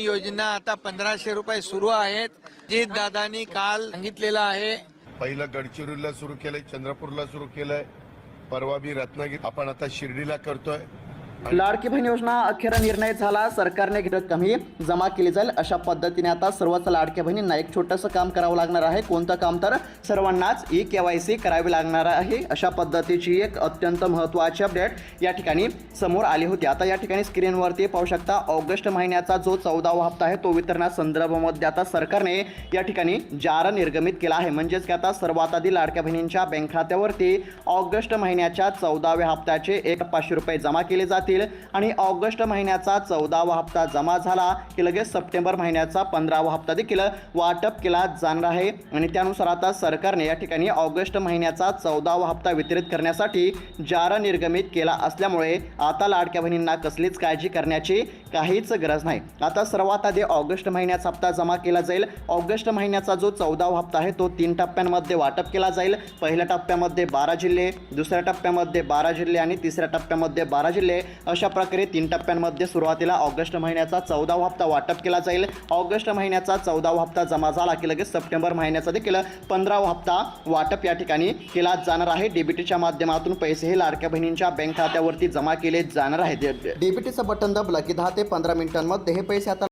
योजना आता पंधराशे रुपये सुरू आहेत. जी दादानी काल सांगितलेलं आहे. पहिलं गडचिरोलीला सुरू केलंय चंद्रपूरला सुरू केलंय. परवा बी रत्नागिरी आपण आता शिर्डीला करतोय. लाडकी बहीण योजना अखेर निर्णय झाला. सरकारने रक्कमही जमा केली जाईल अशा पद्धतीने आता सर्वच लाडक्या बहिणींना एक छोटंसं काम करावं लागणार आहे. कोणतं काम तर सर्वांनाच ई के वाय सी करावी लागणार आहे. अशा पद्धतीची एक अत्यंत महत्त्वाची अपडेट या ठिकाणी समोर आली होती. आता या ठिकाणी स्क्रीनवरती पाहू शकता ऑगस्ट महिन्याचा जो चौदावा हप्ता आहे तो वितरणा संदर्भामध्ये आता सरकारने या ठिकाणी जार निर्गमित केला आहे. म्हणजेच की आता सर्वात आधी लाडक्या बहिणींच्या बँक खात्यावरती ऑगस्ट महिन्याच्या चौदाव्या हप्त्याचे एक पाचशे रुपये जमा केले असतील. आणि ऑगस्ट महिन्याचा चौदावा हप्ता जमा झाला की लगेच सप्टेंबर महिन्याचा पंधरावा हप्ता देखील वाटप केला जाणार आहे. आणि त्यानुसार आता सरकारने या ठिकाणी ऑगस्ट महिन्याचा चौदावा हप्ता वितरित करण्यासाठी जार निर्गमित केला असल्यामुळे आता लाडक्या बहिणींना कसलीच काळजी करण्याची काहीच गरज नाही. आता सर्वात आधी ऑगस्ट महिन्याचा हप्ता जमा केला जाईल. ऑगस्ट महिन्याचा जो चौदावा हप्ता आहे तो तीन टप्प्यांमध्ये वाटप केला जाईल. पहिल्या टप्प्यामध्ये बारा जिल्हे दुसऱ्या टप्प्यामध्ये बारा जिल्हे आणि तिसऱ्या टप्प्यामध्ये बारा जिल्हे. अशा प्रकारे तीन टप्प्यांमध्ये सुरुवातीला ऑगस्ट महिन्याचा चौदावा हप्ता वाटप केला जाईल. ऑगस्ट महिन्याचा चौदावा हप्ता जमा झाला की लगेच सप्टेंबर महिन्याचा देखील पंधरावा हप्ता वाटप या ठिकाणी केला जाणार आहे. डीबीटीच्या माध्यमातून पैसे हे लाडक्या बहिणींच्या बँक खात्यावरती जमा केले जाणार आहेत. डीबीटीचं बटन दाबलं की दहा ते पंधरा मिनिटांमध्ये हे पैसे आता